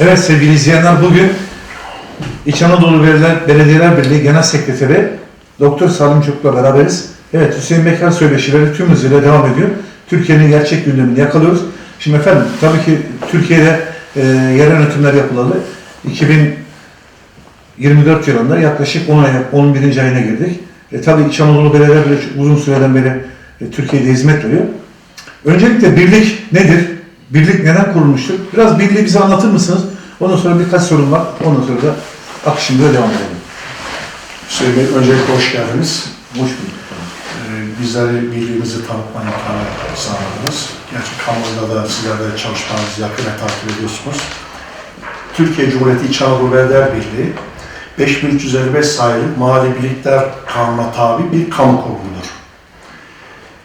Evet sevgili izleyenler bugün İç Anadolu Belediyeler, Birliği Genel Sekreteri Doktor Salim Çok'la beraberiz. Evet Hüseyin Bekar söyleşileri tüm hızıyla devam ediyor. Türkiye'nin gerçek gündemini yakalıyoruz. Şimdi efendim tabii ki Türkiye'de e, yerel yönetimler yapılalı. 2024 yılında yaklaşık 10 ay, 11. ayına girdik. E, tabii İç Anadolu Belediyeler Birliği uzun süreden beri e, Türkiye'de hizmet veriyor. Öncelikle birlik nedir? Birlik neden kurulmuştur? Biraz birliği bize anlatır mısınız? Ondan sonra birkaç sorum var. Ondan sonra da akışımıza devam edelim. Hüseyin Bey, öncelikle hoş geldiniz. Hoş bulduk. Ee, Bizleri birliğimizi tanıtma imkanı sağladınız. Gerçi kamuoyunda da sizler de çalışmanızı yakinen takip ediyorsunuz. Türkiye Cumhuriyeti İç Anadolu Belediyeler Birliği 5355 sayılı Mali Birlikler Kanunu'na tabi bir kamu kurumudur.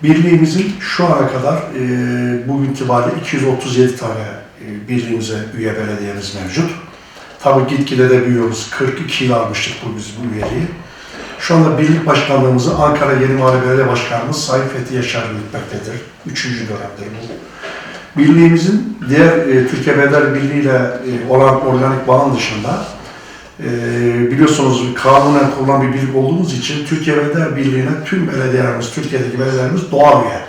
Birliğimizin şu ana kadar e, bugün itibariyle 237 tane e, birliğimize üye belediyemiz mevcut. Tabii gitgide de büyüyoruz. 42 yıl almıştık bu biz bu üyeliği. Şu anda birlik başkanlığımızı Ankara Yeni Mahalle Belediye Başkanımız Sayın Fethi Yaşar yürütmektedir. Üçüncü dönemdir bu. Birliğimizin diğer e, Türkiye Belediyeler Birliği ile e, olan organik bağın dışında e, biliyorsunuz kanunen kurulan bir birlik olduğumuz için Türkiye Belediyeler Birliği'ne tüm belediyelerimiz, Türkiye'deki belediyelerimiz doğal üye.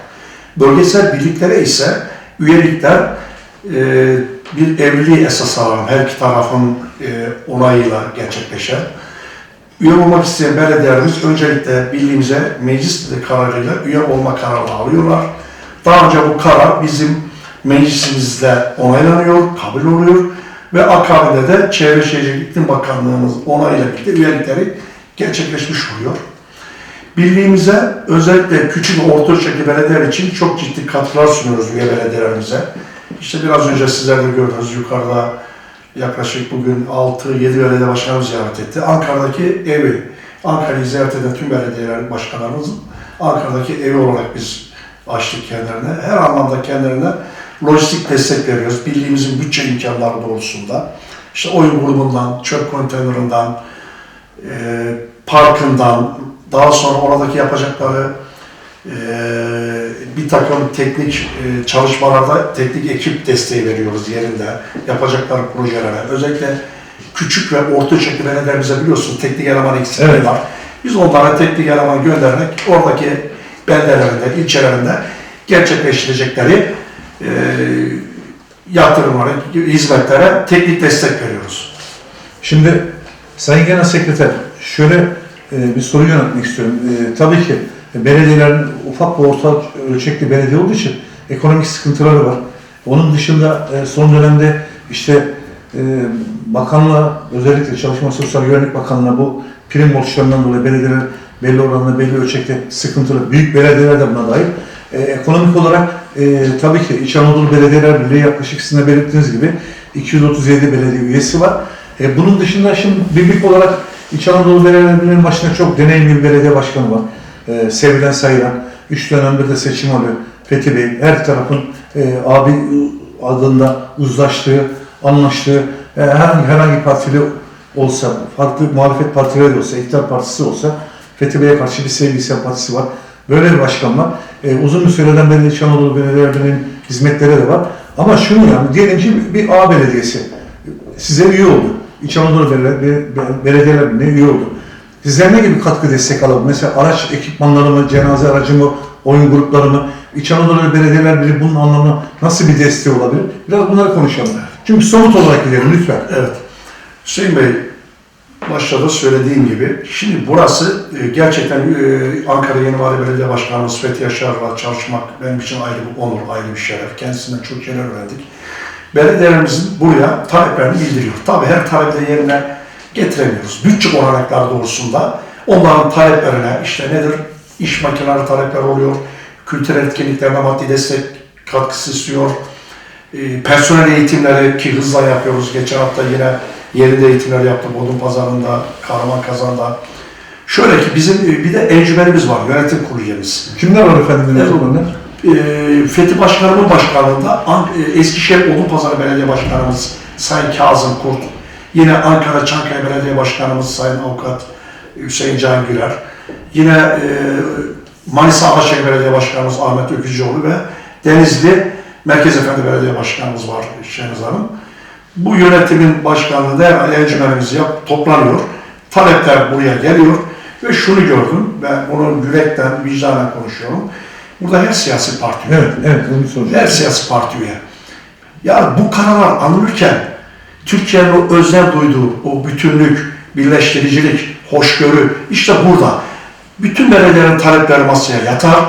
Bölgesel birliklere ise üyelikler e, bir evliliği esas alan her iki tarafın e, onayıyla gerçekleşen Üye olmak isteyen belediyelerimiz öncelikle birliğimize meclis kararıyla üye olma kararı alıyorlar. Daha önce bu karar bizim meclisimizde onaylanıyor, kabul oluyor ve akabinde de Çevre Şehircilik İklim Bakanlığımız onayıyla birlikte üyelikleri gerçekleşmiş oluyor. Birliğimize özellikle küçük ve orta ölçekli belediyeler için çok ciddi katkılar sunuyoruz üye belediyelerimize. İşte biraz önce sizler de gördünüz yukarıda yaklaşık bugün 6-7 belediye başkanımız ziyaret etti. Ankara'daki evi, Ankara'yı ziyaret eden tüm belediyeler başkanlarımızın Ankara'daki evi olarak biz açtık kendilerine. Her anlamda kendilerine lojistik destek veriyoruz. Birliğimizin bütçe imkanları doğrultusunda. İşte oyun grubundan, çöp konteynerinden, e, parkından, daha sonra oradaki yapacakları e, bir takım teknik e, çalışmalarda teknik ekip desteği veriyoruz yerinde. Yapacakları projelere. Özellikle küçük ve orta ölçekli belediyelerimize biliyorsun teknik eleman eksikliği Evet. var. Biz onlara teknik eleman göndererek oradaki beldelerinde, ilçelerinde gerçekleştirecekleri e, yatırımlara, hizmetlere teknik destek veriyoruz. Şimdi Sayın Genel Sekreter şöyle e, bir soru yöneltmek istiyorum. E, tabii ki belediyelerin ufak ve orta ölçekli belediye olduğu için ekonomik sıkıntıları var. Onun dışında e, son dönemde işte e, bakanlığa özellikle Çalışma Sosyal Güvenlik Bakanlığı'na bu prim borçlarından dolayı belediyeler belli oranda belli ölçekte sıkıntılı. Büyük belediyeler de buna dahil. E, ekonomik olarak e, tabii ki İç Anadolu Belediyeler Birliği yaklaşık sizin de belirttiğiniz gibi 237 belediye üyesi var. E, bunun dışında şimdi birlik olarak İç Anadolu Belediyeler Birliği'nin başında çok deneyimli bir belediye başkanı var. E, sevilen sayılan. Üç dönemde de seçim oluyor. Fethi Bey her tarafın e, abi adında uzlaştığı, anlaştığı e, herhangi, herhangi partili olsa, farklı muhalefet partileri olsa, iktidar partisi olsa Fethi Bey'e karşı bir sevgi sempatisi var. Böyle bir başkan var. E, uzun bir süreden beri İç Anadolu Birliği'nin hizmetleri de var. Ama şunu yani diyelim ki bir A belediyesi size üye oldu. İç Anadolu Belediyeler, Be- Belediyeler Birliği'ne üye oldu. Sizler ne gibi katkı destek alır? Mesela araç ekipmanları mı, cenaze aracı mı, oyun grupları mı? İç Anadolu Belediyeler Birliği bunun anlamına nasıl bir desteği olabilir? Biraz bunları konuşalım. Çünkü somut olarak gidelim lütfen. Evet. Hüseyin Bey, başta da söylediğim gibi, şimdi burası e, gerçekten e, Ankara Yeni Mahalle Belediye Başkanımız Fethi Yaşar'la çalışmak benim için ayrı bir onur, ayrı bir şeref. Kendisinden çok şeyler öğrendik. Belediyelerimizin buraya taleplerini bildiriyor. Tabii her talebi yerine getiremiyoruz. Bütçe olanakları doğrusunda onların taleplerine işte nedir? İş makineleri talepler oluyor. Kültürel etkinliklerine maddi destek katkısı istiyor. E, personel eğitimleri ki hızla yapıyoruz. Geçen hafta yine yerinde eğitimler yaptık Bodrum Pazarı'nda, Kahraman Kazan'da. Şöyle ki bizim bir de encümenimiz var, yönetim kurulu üyemiz. Kimler var efendim? Evet. Evet. E, Fethi Başkanımın başkanlığında An- e, Eskişehir Odunpazarı Belediye Başkanımız Sayın Kazım Kurt, yine Ankara Çankaya Belediye Başkanımız Sayın Avukat Hüseyin Can Güler, yine e, Manisa Alaşehir Belediye Başkanımız Ahmet Ökücüoğlu ve Denizli Merkez Efendi Belediye Başkanımız var Şeniz Hanım. Bu yönetimin başkanlığı da encümenimiz yap, toplanıyor. Talepler buraya geliyor. Ve şunu gördüm, ben bunu yürekten, vicdanen konuşuyorum. Burada her siyasi parti üye, Evet, evet onu soracağım. her siyasi parti üye. Ya bu kararlar alınırken Türkiye'nin o özel duyduğu o bütünlük, birleştiricilik, hoşgörü işte burada. Bütün belediyelerin talepleri masaya yatar.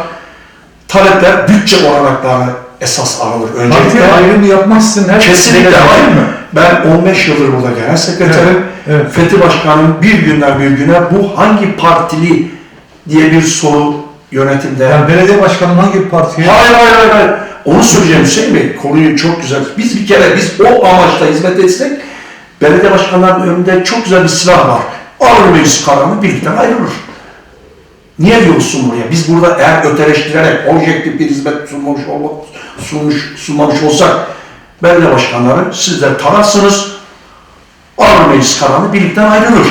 Talepler bütçe olanaklarına esas. Parti Öncelikle ayrımı yapmazsın. Her Kesinlikle belediye hayır mı? Ben 15 yıldır burada genel sekreterim. Evet, evet. Fethi Başkan'ın bir günden bir güne bu hangi partili diye bir soru yönetimde. Yani belediye başkanı hangi partiye? Hayır hayır hayır. hayır. Onu söyleyeceğim Hüseyin Bey. Konuyu çok güzel. Biz bir kere biz o amaçla hizmet etsek belediye başkanlarının önünde çok güzel bir silah var. Alır meclis kararını birlikte ayrılır. Niye diyorsun buraya? Biz burada eğer öteleştirerek objektif bir hizmet sunmamış, ol- sunmuş, sunmamış olsak belediye başkanları sizler tararsınız, alır meclis kararını birlikte ayrılır.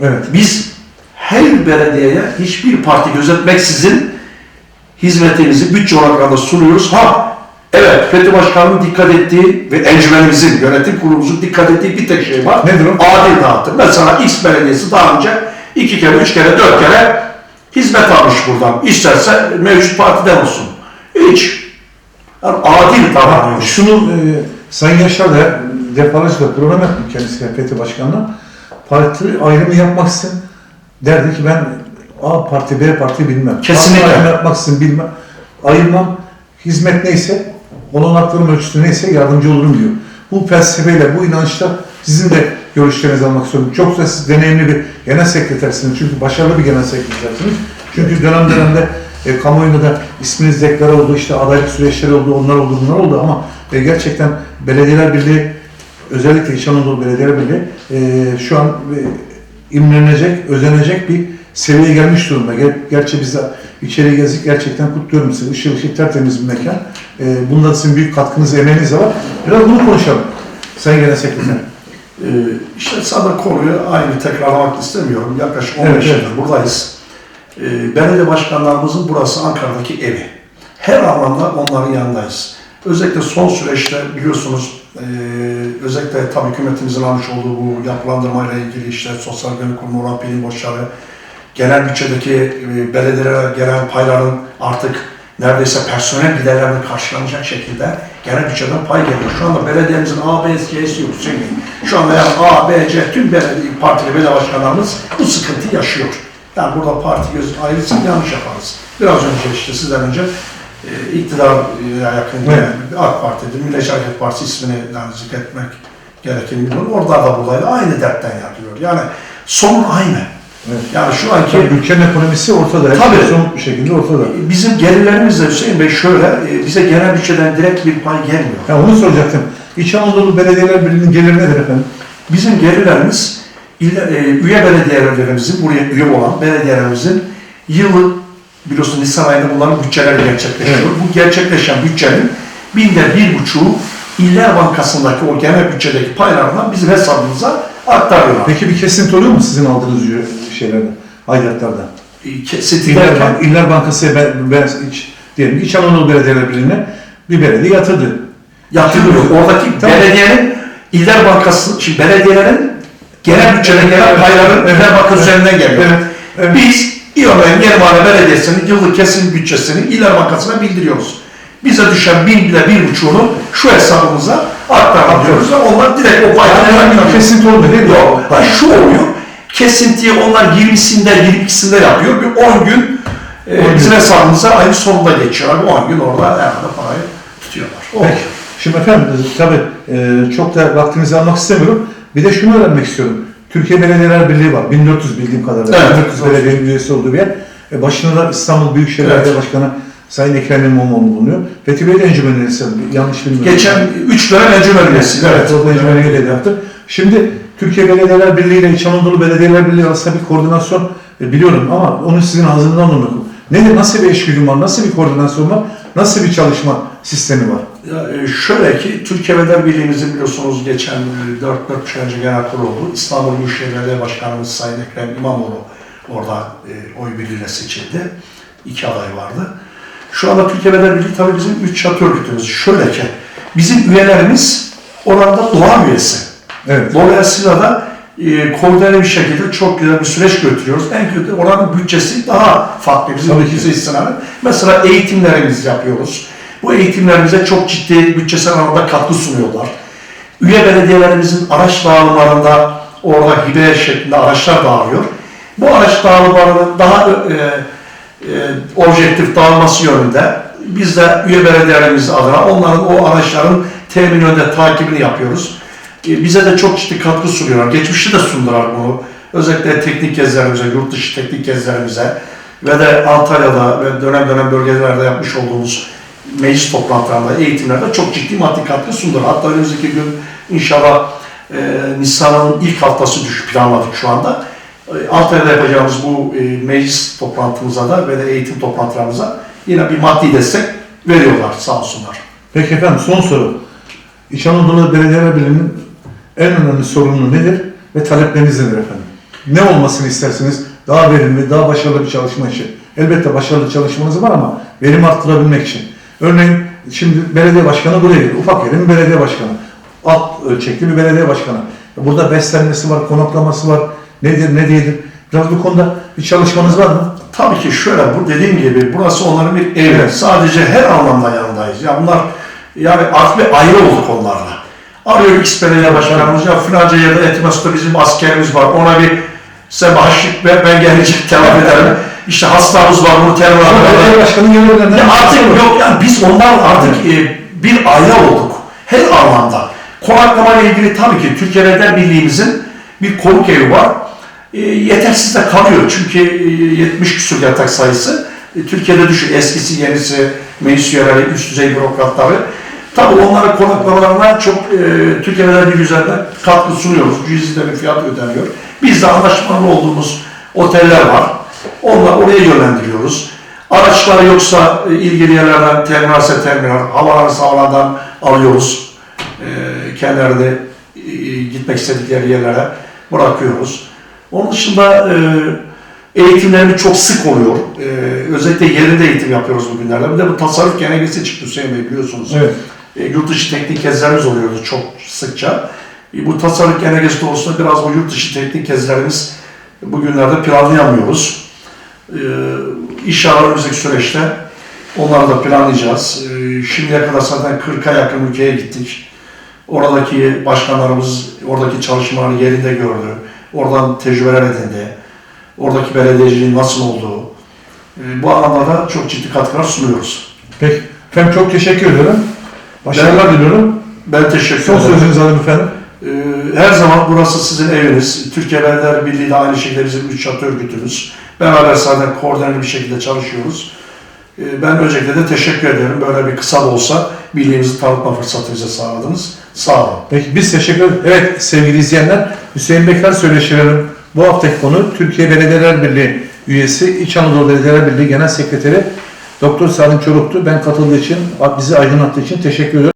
Evet. Biz her belediyeye hiçbir parti gözetmeksizin hizmetimizi bütçe olarak da sunuyoruz. Ha, evet Fethi Başkan'ın dikkat ettiği ve encümenimizin, yönetim kurulumuzun dikkat ettiği bir tek şey var. Nedir o? Adil dağıtım. Mesela X belediyesi daha önce iki kere, üç kere, dört kere hizmet almış buradan. İsterse mevcut partiden olsun. Hiç. Yani adil Ha, davranıyoruz. şunu e, Sayın Yaşar da defalarca program yaptım kendisiyle Fethi Başkan'la. Parti ayrımı yapmaksın derdi ki ben A parti B parti bilmem. Kesinlikle. Parti yapmaksın bilmem. Ayırmam. Hizmet neyse olanaklarım ölçüsü neyse yardımcı olurum diyor. Bu felsefeyle, bu inançla sizin de görüşlerinizi almak istiyorum. Çok da siz deneyimli bir genel sekretersiniz. Çünkü başarılı bir genel sekretersiniz. Çünkü dönem dönemde e, kamuoyunda da isminiz deklar oldu, işte adaylık süreçleri oldu, onlar oldu, bunlar oldu ama e, gerçekten Belediyeler Birliği, özellikle İç Anadolu Belediyeler Birliği e, şu an e, imrenecek, özenecek bir seviyeye gelmiş durumda. Ger- gerçi biz de içeri gezdik, gerçekten kutluyorum sizi. Işıl ışıl tertemiz bir mekan. E, bunda sizin büyük katkınız, emeğiniz de var. Biraz bunu konuşalım. Sayın Genel Sekreter. Ee, işte sana konuyu aynı tekrarlamak istemiyorum. Yaklaşık 15 Evet, evet. yıldır buradayız. Ee, belediye başkanlarımızın burası Ankara'daki evi. Her anlamda onların yanındayız. Özellikle son süreçte biliyorsunuz e, özellikle tabii hükümetimizin almış olduğu bu yapılandırmayla ilgili işte sosyal güvenlik kurumu olan prim borçları, genel bütçedeki e, belediyelere gelen payların artık neredeyse personel giderlerinin karşılanacak şekilde genel bütçeden pay geliyor. Şu anda belediyemizin A, B, C'si yok Hüseyin. Şu anda yani A, B, C tüm belediye, partili belediye başkanlarımız bu sıkıntıyı yaşıyor. Yani burada parti göz ayrılsın yanlış yaparız. Biraz önce işte sizden önce e, iktidar e, yakın Evet. yani AK Parti'dir, Milliyetçi Hareket Partisi ismini yani zikretmek gerekir. Orada da buradaydı. Aynı dertten yapıyor. Yani son aynı. Evet. Yani şu anki Tabii ülkenin ekonomisi ortada. Tabii. bir şekilde ortada. Bizim gelirlerimiz de Hüseyin Bey şöyle, e, bize genel bütçeden direkt bir pay gelmiyor. Ya onu soracaktım. İç Anadolu Belediyeler Birliği'nin geliri nedir efendim? Bizim gelirlerimiz, e, üye belediyelerimizin, buraya üye olan belediyelerimizin yıllık, biliyorsun Nisan ayında bunların bütçeleri gerçekleşiyor. Evet. Bu gerçekleşen bütçenin binde bir buçuğu İller Bankası'ndaki o genel bütçedeki paylarından bizim hesabımıza aktarıyorlar. Peki bir kesinti oluyor mu sizin aldığınız şeylerden, aidatlardan? E, Kesiti İller, derken, İller Bankası ben, ben iç, diyelim İç Anadolu Belediyeler Birliği'ne bir belediye yatırdı. yatırılıyor. Oradaki Tamam. belediyenin İller Bankası, şimdi belediyelerin genel bütçeden gelen payların Evet, İller Bankası evet, üzerinden geliyor. evet, evet. Biz İyomen Yerimhane Belediyesi'nin yıllık kesim bütçesini İller Bankası'na bildiriyoruz. Bize düşen bin bile bir buçuğunu şu hesabımıza aktarıyoruz ve onlar direkt o Yani payları herhangi bir kesinti olmuyor değil mi? Yok. Ha, şu oluyor. Kesintiyi onlar 20'sinde 22'sinde yapıyor. Bir 10 gün e, 10 gün. bizim hesabımıza ayın sonunda geçiyor. 10 gün orada herhalde parayı tutuyorlar. O. Peki. Şimdi efendim tabii e, çok da vaktinizi almak istemiyorum. Bir de şunu öğrenmek istiyorum. Türkiye Belediyeler Birliği var. 1400 bildiğim kadarıyla. Evet. 1400 belediyenin üyesi olduğu bir yer. E, başında da İstanbul Büyükşehir Evet. Belediye Başkanı Sayın Ekrem İmamoğlu bulunuyor. Fethi Bey de encümen üyesi. Yanlış bilmiyorum. Geçen 3 dönem encümen üyesi. Evet, o da encümen üyeliği de yaptı. Şimdi Türkiye Belediyeler Birliği ile İç Anadolu Belediyeler Birliği arasında bir koordinasyon e, biliyorum ama onu sizin ağzından anlamak. Nedir? Nasıl bir eşgüdüm var? Nasıl bir koordinasyon var? Nasıl bir çalışma sistemi var? Ya, e, şöyle ki Türkiye Belediyeler Birliği'mizin biliyorsunuz geçen 4-4 ay önce genel kurulu oldu. İstanbul Büyükşehir Belediye Başkanımız Sayın Ekrem İmamoğlu orada e, oy birliğiyle seçildi. İki aday vardı. Şu anda Türkiye Belediyeler Birliği tabii bizim üç çatı örgütümüz. Şöyle ki bizim üyelerimiz Oranda doğa üyesi. Evet. Dolayısıyla da e, koordineli bir şekilde çok güzel bir süreç götürüyoruz. En kötü oranın bütçesi daha farklı bizim ülkemize istinaden. Mesela eğitimlerimizi yapıyoruz. Bu eğitimlerimize çok ciddi bütçesel anlamda katkı sunuyorlar. Üye belediyelerimizin araç dağılımlarında orada hibe şeklinde araçlar dağılıyor. Bu araç dağılımlarının daha e, objektif dağılması yönünde biz de üye belediyelerimiz adına onların o araçların temin yönünde takibini yapıyoruz. E, bize de çok ciddi katkı sunuyorlar. Geçmişte de sundular bunu. Özellikle teknik gezilerimize, yurt dışı teknik gezilerimize ve de Antalya'da ve dönem dönem bölgelerde yapmış olduğumuz meclis toplantılarında, eğitimlerde çok ciddi maddi katkı sundular. Hatta önümüzdeki gün inşallah e, Nisan'ın ilk haftası düş planladık şu anda. Antalya'da yapacağımız bu e, meclis toplantımıza da ve de eğitim toplantılarımıza yine bir maddi destek veriyorlar sağ olsunlar. Peki efendim son soru. İç Anadolu Belediyeler Birliği'nin en önemli sorunu nedir ve talepleriniz nedir efendim? Ne olmasını istersiniz? Daha verimli, daha başarılı bir çalışma için. Elbette başarılı çalışmanız var ama verim arttırabilmek için. Örneğin şimdi belediye başkanı buraya geliyor. Ufak yerin belediye başkanı. Alt ölçekli bir belediye başkanı. Burada beslenmesi var, konaklaması var. Nedir, ne değildir? Biraz bu konuda bir çalışmanız var mı? Tabii ki şöyle bu dediğim gibi burası onların bir evi. Evet. Sadece her anlamda yanındayız. Ya bunlar yani artık bir ayrı olduk onlarla. Arıyor belediye başkanımız ya filanca yerde Etimesgut'ta bizim askerimiz var. Ona bir size bahşiş ver ben gelecek telafi ederim. İşte hastamız var bunu telafi ederim. başkanı görevlerinden Ya artık yok yani biz onlar artık e, bir aile olduk. Her anlamda. Konaklama ile ilgili tabii ki Türkiye Birliği'mizin bir konuk evi var. E, yetersiz de kalıyor çünkü e, 70 küsur yatak sayısı. E, Türkiye'de düşük eskisi yenisi meclis üyeleri, üst düzey bürokratları. Tabii onlara konaklamalarına çok e, Türkiye Belediyeler Birliği üzerinden katkı sunuyoruz. Cüzi de bir fiyat ödeniyor. Biz de anlaşmalı olduğumuz oteller var. Onları oraya yönlendiriyoruz. Araçlar yoksa e, ilgili yerlerden terminalse terminal, havalan sağlardan alıyoruz. E, kendilerini e, gitmek istedikleri yerlere bırakıyoruz. Onun dışında e, eğitimlerimiz çok sık oluyor. E, özellikle yerinde eğitim yapıyoruz bugünlerde. Bir de bu tasarruf genelgesi çıktı Hüseyin Bey biliyorsunuz. Evet. E, yurt dışı teknik gezilerimiz oluyordu çok sıkça. E, bu tasarruf genelgesi doğrultusunda biraz bu yurt dışı teknik gezilerimiz bugünlerde planlayamıyoruz. E, inşallah önümüzdeki süreçte onları da planlayacağız. E, şimdiye kadar zaten 40'a yakın ülkeye gittik. Oradaki başkanlarımız oradaki çalışmaları yerinde gördü. Oradan tecrübeler edindi. Oradaki belediyeciliğin nasıl olduğu. E, bu anlamda da çok ciddi katkılar sunuyoruz. Peki. Efendim çok teşekkür ederim. Başarılar diliyorum. Ben teşekkür Son ederim. sözünüzü alayım efendim. Ee, Her zaman burası sizin eviniz. Türkiye Belediyeler Birliği de aynı şekilde bizim üç çatı örgütümüz. Beraber zaten koordineli bir şekilde çalışıyoruz. Ee, Ben öncelikle de teşekkür ederim. Böyle bir kısa olsa birliğimizi tanıtma fırsatı bize sağladınız. Sağ olun. Peki biz teşekkür ederiz. Evet sevgili izleyenler Hüseyin Bekar söyleşilerim. Bu haftaki konu Türkiye Belediyeler Birliği üyesi İç Anadolu Belediyeler Birliği Genel Sekreteri Doktor Salim Çoruk'tu. Ben katıldığı için, bizi aydınlattığı için teşekkür ediyorum.